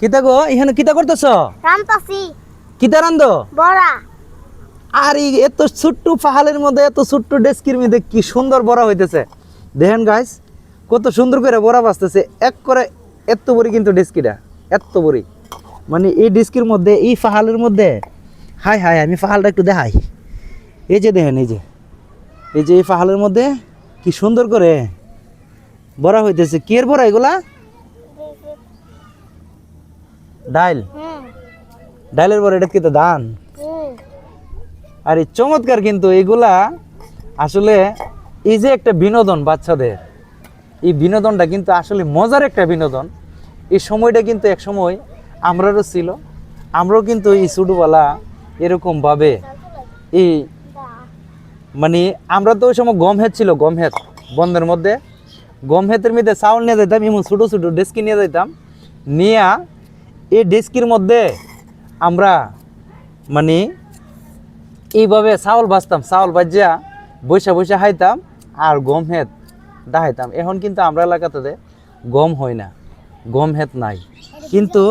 কিতা গো? এখানে কিতা করতেছ? রামতাসি কিতা রান্ধ? বড়া। আর এই এত ছোট্ট পাহাড়ের মধ্যে এত ছোট্ট ডেস্কির মধ্যে কি সুন্দর বড়া হইতেছে। দেখেন গাইস কত সুন্দর করে বড়া বাঁচতেছে এক করে এত বড়ি কিন্তু ডেস্কিটা এত বড়ি। মানে এই ডেস্কির মধ্যে এই পাহাড়ের মধ্যে হাই হাই আমি পাহাড়টা একটু দেখাই। এই যে দেখেন এই যে। এই যে এই পাহাড়ের মধ্যে কি সুন্দর করে বড়া হইতেছে। কি এর বড়া এগুলা? ডাইল? ডাইলের বড়া এটা কি তো ধান আর এই চমৎকার কিন্তু এগুলা আসলে এই যে একটা বিনোদন বাচ্চাদের এই বিনোদনটা কিন্তু আসলে মজার একটা বিনোদন। এই সময়টা কিন্তু এক সময় আমরারও ছিল আমরাও কিন্তু এই ছোটোবেলা এরকমভাবে এই মানে আমরা তো ওই সময় গম হেত ছিল গম হেত বন্ধের মধ্যে। গম হেতের মধ্যে চাউল নিয়ে যেতাম এমন ছোটো ছোটো ডেস্কি নিয়ে যেতাম নিয়ে এই ডেস্কির মধ্যে আমরা মানে এইভাবে চাউল বাজতাম চাউল বাজিয়া বৈশা বৈশা খাইতাম আর গম হেত ডাহাইতাম এখন কিন্তু আমরা এলাকাতে গম হয় না, গম হেত নাই। কিন্তু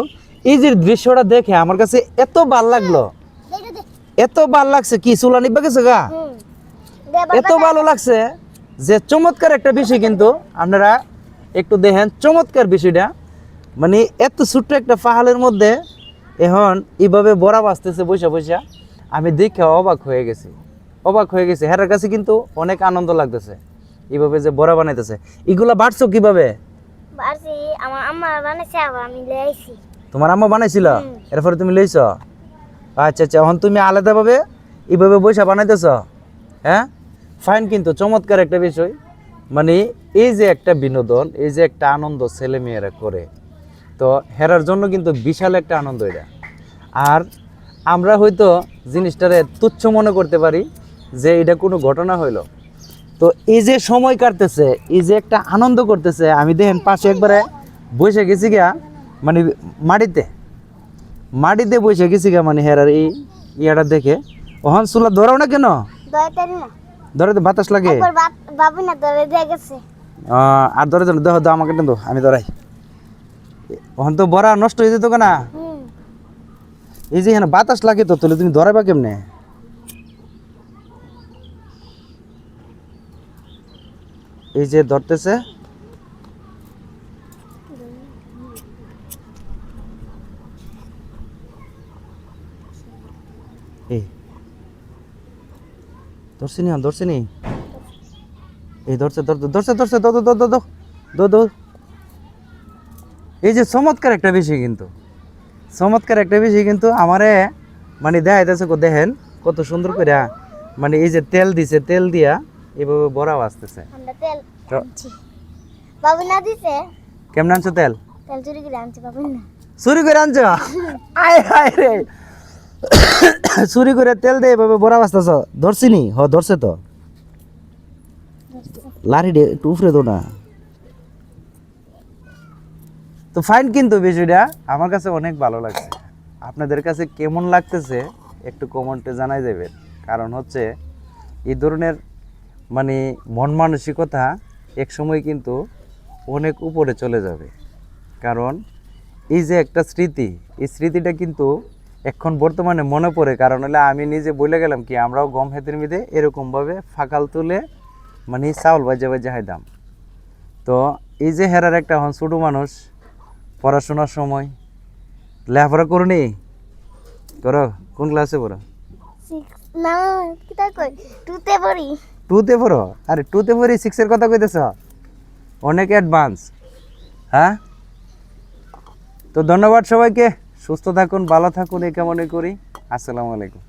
এই যে দৃশ্যটা দেখে আমার কাছে এত ভালো লাগল। এত ভালো লাগছে, কি চুলা নিবা গেছে গা? এত ভালো লাগছে যে চমৎকার একটা বিষয় কিন্তু আপনারা একটু দেখেন, চমৎকার বিষয়টা। মানে এত ছোট্ট একটা পাহাড়ের মধ্যে এখন এইভাবে বড়া বাঁচতেছে বৈশা বৈশা আমি দেখে অবাক হয়ে গেছি। অবাক হয়ে গেছি। হেরার কাছে কিন্তু অনেক আনন্দ লাগতেছে এইভাবে যে বড়া বানাইতেছে। এগুলা বাড়ছো কীভাবে? বাসি আমার আম্মা বানাইছে আবার আমি লে তোমার আম্মা বানাইছিল। এরপরে তুমি লইছ? আচ্ছা আচ্ছা এখন তুমি আলাদাভাবে এইভাবে বৈশা বানাইতেছ? হ্যাঁ? ফাইন কিন্তু চমৎকার একটা বিষয়। মানে এই যে একটা বিনোদন এই যে একটা আনন্দ ছেলে মেয়েরা করে তো হেরার জন্য কিন্তু বিশাল একটা আনন্দ এটা। আর আমরা হয়তো জিনিসটারে তুচ্ছ মনে করতে পারি যে এটা কোনো ঘটনা হইল। তো এই যে সময় কাটতেছে এই যে একটা আনন্দ করতেছে আমি দেখেন পাশে একবারে বসে গেছি গিয়া মানে মাটিতে মাটিতে বসে গেছি গা মানে হেরার এই ইয়াটা দেখে। ওহন চুলা ধরাও না কেন? ধরে তো বাতাস লাগে। আর ধরে দেহ আমাকে দো আমি ধরাই। ওখান তো বড়া নষ্ট হয়ে যেত হুম এই যে এখানে বাতাস লাগে তো তাহলে তুমি ধরাবা কেমনে এই যে ধরতেছে এই ধরছি নি ধরছি নি এই ধরছে ধরছে ধরছে ধরছে দো দো দো দো দো দো দো এই যে চমৎকার একটা বিষয় কিন্তু চমৎকার একটা বিষয় কিন্তু আমারে মানে দেখা যাচ্ছে দেখেন কত সুন্দর করে মানে এই যে তেল দিছে তেল দিয়া এভাবে বড়াও আসতেছে। বাবু না দিছে? কেমন আনছো তেল? তেল চুরি করে আনছি বাবু না। চুরি করে আনছো? আয় হায় রে। চুরি করে তেল দিয়ে এভাবে বড়া বাঁচতেছ ধরছি নি? হ ধরছে তো। লারি দে একটু উফরে দো না। তো ফাইন কিন্তু বিষয়টা আমার কাছে অনেক ভালো লাগছে। আপনাদের কাছে কেমন লাগতেছে একটু কমেন্টে জানাই দেবেন। কারণ হচ্ছে এই ধরনের মানে মন মানসিকতা এক সময় কিন্তু অনেক উপরে চলে যাবে। কারণ এই যে একটা স্মৃতি, এই স্মৃতিটা কিন্তু এখন বর্তমানে মনে পড়ে। কারণ হলে আমি নিজে বলে গেলাম কি, আমরাও গম হেতের মিদে এরকমভাবে ফাঁকাল তুলে মানে চাউল বাজে বাজে হাইতাম তো এই যে হেরার একটা হন ছোটো মানুষ পড়াশোনার সময়। লেখাপড়া করুনি? করো কোন ক্লাসে পড়ো? না কিতা কই টুতে পড়ি। টুতে পড়ো? আরে টুতে পড়ি সিক্সের কথা কইতেছ? অনেক অ্যাডভান্স হ্যাঁ? তো ধন্যবাদ সবাইকে। সুস্থ থাকুন ভালো থাকুন এই কামনে করি। আসসালামু আলাইকুম।